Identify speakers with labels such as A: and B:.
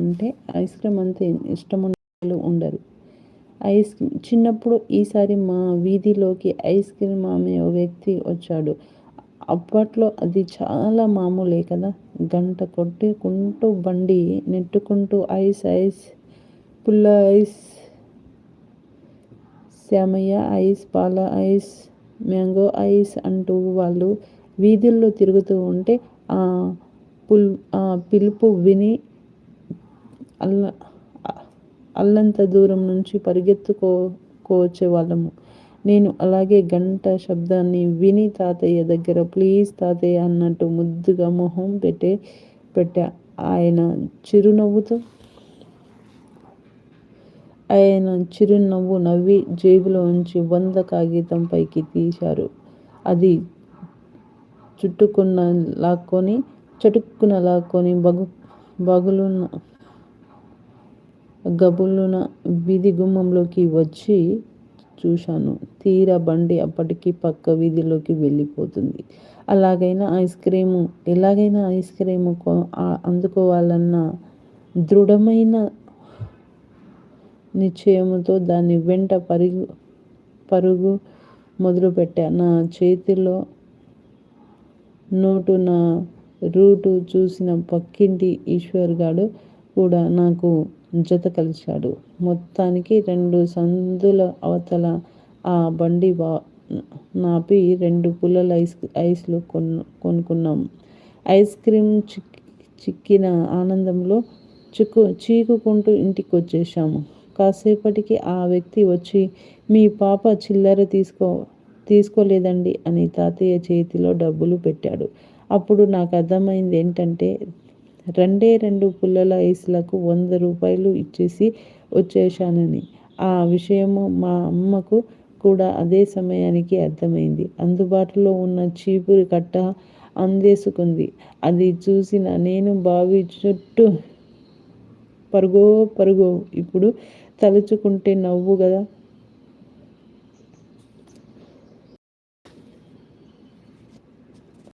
A: అంటే ice cream అంతే ఇష్టం వాళ్ళు ఉండరు. ఐస్ క్రీమ్ చిన్నప్పుడు ఈసారి మా వీధిలోకి ఐస్ క్రీమ్ అమ్మే ఓ వ్యక్తి వచ్చాడు. అప్పట్లో అది చాలా మామూలే కదా. గంట కొట్టుకుంటూ బండి నెట్టుకుంటూ ఐస్ ఐస్ పుల్ల ఐస్ శ్యామయ్య ఐస్ పాల ఐస్ మ్యాంగో ఐస్ అంటూ వాళ్ళు వీధుల్లో తిరుగుతూ ఉంటే ఆ పుల్ ఆ పిలుపు విని అల్ల అల్లంత దూరం నుంచి పరిగెత్తుకో వాళ్ళము. నేను అలాగే గంట శబ్దాన్ని విని తాతయ్య దగ్గర ప్లీజ్ తాతయ్య అన్నట్టు ముద్దుగా మొహం పెట్టే పెట్టా ఆయన చిరునవ్వుతో ఆయన చిరునవ్వు నవ్వి జేబులో ఉంచి వంద కాగితం పైకి తీశారు. అది చుట్టుకున్న లాక్కొని చటుక్కున లాక్కొని బగు బగులున్న గబులున వీధి గుమ్మంలోకి వచ్చి చూశాను. తీరా బండి అప్పటికి పక్క వీధిలోకి వెళ్ళిపోతుంది. అలాగైనా ఐస్ క్రీము ఎలాగైనా ఐస్ క్రీము అందుకోవాలన్న దృఢమైన నిశ్చయముతో దాని వెంట పరుగు పరుగు మొదలుపెట్టా. నా చేతిలో నోటు నా రూటు చూసిన పక్కింటి ఈశ్వర్ గాడు కూడా నాకు జత కలిశాడు. మొత్తానికి రెండు సందుల అవతల ఆ బండి వా నాపి రెండు పుల్లల ఐస్ ఐస్లు కొను కొనుక్కున్నాం. ఐస్ క్రీమ్ చిక్ చిక్కిన ఆనందంలో చిక్కు చీకుకుంటూ ఇంటికి వచ్చేసాము కాసేపటికి ఆ వ్యక్తి వచ్చి మీ పాప చిల్లర తీసుకో తీసుకోలేదండి అని తాతయ్య చేతిలో డబ్బులు పెట్టాడు. అప్పుడు నాకు అర్థమైంది ఏంటంటే రెండే రెండు పుల్లల ఐస్లకు వంద రూపాయలు ఇచ్చేసి వచ్చేశానని. ఆ విషయము మా అమ్మకు కూడా అదే సమయానికి అర్థమైంది. అందుబాటులో ఉన్న చీపురు కట్ట అందేసుకుంది. అది చూసిన నేను బావి చుట్టూ పరుగో పరుగో. ఇప్పుడు తలుచుకుంటే నవ్వు కదా